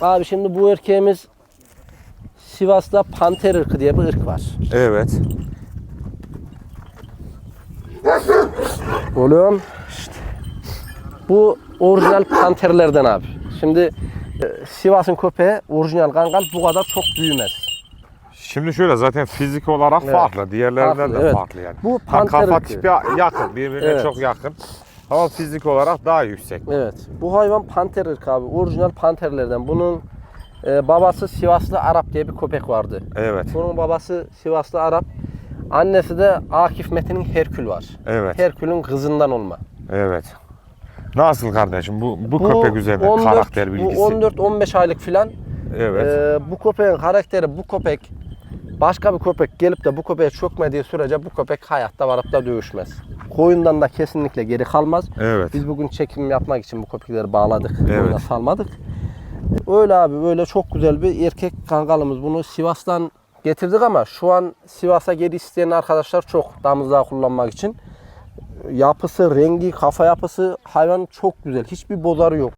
Abi şimdi bu erkeğimiz Sivas'ta panter ırkı diye bir ırk var. Evet. Oğlum. Bu orijinal panterlerden abi. Şimdi e, Sivas'ın köpeği orijinal kangal bu kadar çok büyümez. Şimdi şöyle zaten fizik olarak Evet. farklı. Diğerlerinden Farklı, de evet. farklı yani. Bu Ha, panter kafa ırkı. tipi yakın. Birbirine Evet. çok yakın. Ama fizik olarak daha yüksek. Evet. Bu hayvan panter ırkı abi. Orijinal panterlerden. Bunun e, babası Sivaslı Arap diye bir köpek vardı. Evet. Bunun babası Sivaslı Arap. Annesi de Akif Metin'in Herkül var. Evet. Herkül'ün kızından olma. Evet. Nasıl kardeşim bu bu, köpek üzerinde 14 karakter bilgisi? Bu 14-15 aylık filan. Evet. Ee, bu köpeğin karakteri bu köpek başka bir köpek gelip de bu köpeğe çökmediği sürece bu köpek hayatta varıp da dövüşmez. Koyundan da kesinlikle geri kalmaz. evet. Biz bugün çekim yapmak için bu köpekleri bağladık. Evet. Burada salmadık. Öyle abi böyle çok güzel bir erkek kangalımız. Bunu Sivas'tan getirdik ama şu an Sivas'a geri isteyen arkadaşlar çok damızlığa kullanmak için. Yapısı, rengi, kafa yapısı hayvan çok güzel. Hiçbir bozarı yok.